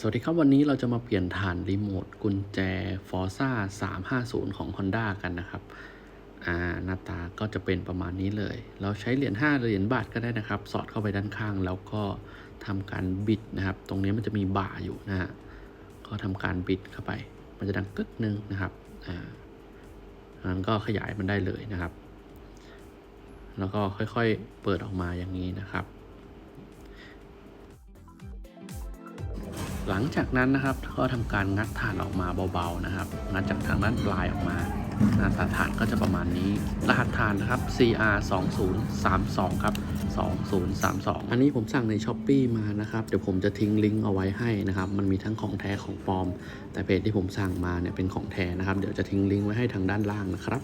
สวัสดีครับ วันนี้เราจะมาเปลี่ยนฐานรีโมทกุญแจ Forza 350 ของ Honda กันนะครับอ่าหน้าตาก็จะเป็นประมาณนี้เลย เราใช้เหรียญ5เหรียญบาทก็ได้นะครับ สอดเข้าไปด้านข้างแล้วก็ทำการบิดนะครับ ตรงนี้มันจะมีบ่าอยู่นะฮะก็ทำการบิดเข้าไป มันจะดังกึกนึงนะครับอ่านั้นก็ขยายมันได้เลยนะครับ แล้วก็ค่อยๆเปิดออกมาอย่างนี้นะครับ หลังจากนั้นนะครับก็ทำการงัดฐานออกมาเบาๆนะครับ งัดจากทางด้านปลายออกมา หน้าตาฐานก็จะประมาณนี้ รหัสฐานนะครับ CR 2032ครับ2032 อันนี้ผมสั่งใน s h อ p e e มานะครับ เดี๋ยวผมจะทิ้งลิงก์เอาไว้ให้นะครับ มันมีทั้งของแท้ของปลอม แต่เพจที่ผมสั่งมาเนี่ยเป็นของแท้นะครับ เดี๋ยวจะทิ้งลิงก์ไว้ให้ทางด้านล่างนะครับ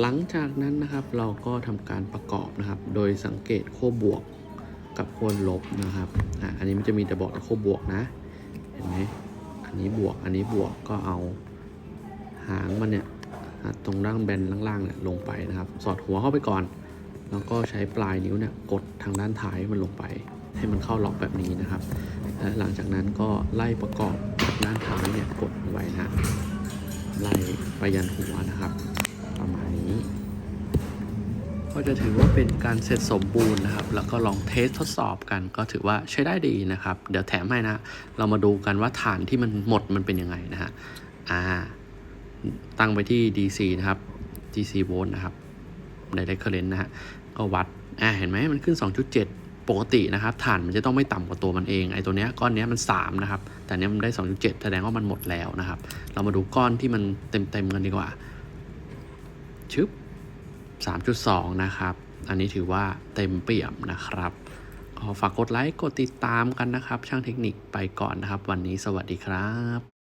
หลังจากนั้นนะครับเราก็ทำการประกอบนะครับ โดยสังเกตขั้วบวกกับขั้วลบนะครับ อะอันนี้มันจะมีแต่บอกขั้วบวกนะ ห็นไหมอันนี้บวก อันนี้บวกก็เอาหางมันเนี่ยตรงด้านแบนล่างๆเนี่ยลงไปนะครับ สอดหัวเข้าไปก่อน แล้วก็ใช้ปลายนิ้วเนี่ยกดทางด้านท้ายมันลงไป ให้มันเข้าล็อกแบบนี้นะครับ และหลังจากนั้นก็ไล่ประกอบด้านท้ายเนี่ยกดไว้นะไล่ไปยันหัวนะครับ ประมาณนี้ ก็จะถือว่าเป็นการเสร็จสมบูรณ์นะครับ แล้วก็ลองเทสทดสอบกันก็ถือว่าใช้ได้ดีนะครับ เดี๋ยวแถมให้นะ เรามาดูกันว่าฐานที่มันหมดมันเป็นยังไงนะฮะอ่าตั้งไปที่ DC นะครับ DC โวลต์นะครับ direct current นะฮะก็วัดอ่าเห็นไหมมันขึ้น 2.7 ปกตินะครับฐานมันจะต้องไม่ต่ำกว่าตัวมันเองไอ้ตัวเนี้ยก้อนเนี้ยมัน 3 นะครับ แต่เนี้ยมันได้ 2.7 แสดงว่ามันหมดแล้วนะครับ เรามาดูก้อนที่มันเต็มๆกันดีกว่า 3.2 นะครับ อันนี้ถือว่าเต็มเปี่ยมนะครับขอฝากกดไลค์ กดติดตามกันนะครับ ช่างเทคนิคไปก่อนนะครับ วันนี้สวัสดีครับ